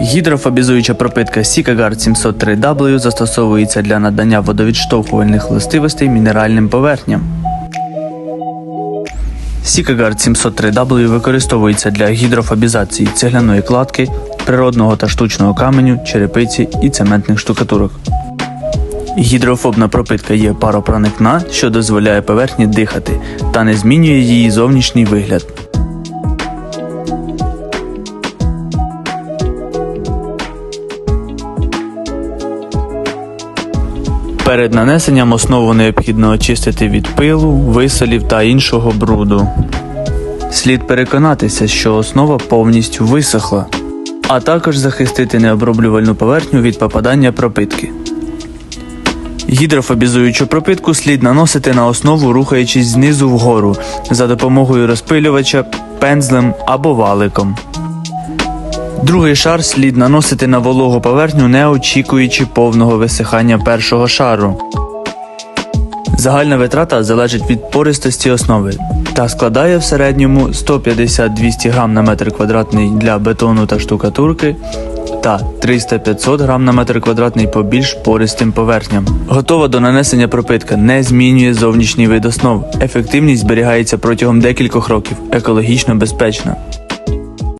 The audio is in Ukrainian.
Гідрофобізуюча пропитка Сікагар 703W застосовується для надання водовідштовхувальних властивостей мінеральним поверхням. Сікагар 703W використовується для гідрофобізації цегляної кладки, природного та штучного каменю, черепиці і цементних штукатурок. Гідрофобна пропитка є паропроникна, що дозволяє поверхні дихати та не змінює її зовнішній вигляд. Перед нанесенням основу необхідно очистити від пилу, висолів та іншого бруду. Слід переконатися, що основа повністю висохла, а також захистити необроблювальну поверхню від попадання пропитки. Гідрофобізуючу пропитку слід наносити на основу, рухаючись знизу вгору за допомогою розпилювача, пензлем або валиком. Другий шар слід наносити на вологу поверхню, не очікуючи повного висихання першого шару. Загальна витрата залежить від пористості основи та складає в середньому 150-200 г на метр квадратний для бетону та штукатурки та 300-500 г на метр квадратний по більш пористим поверхням. Готова до нанесення пропитка не змінює зовнішній вид основ. Ефективність зберігається протягом декількох років, екологічно безпечна.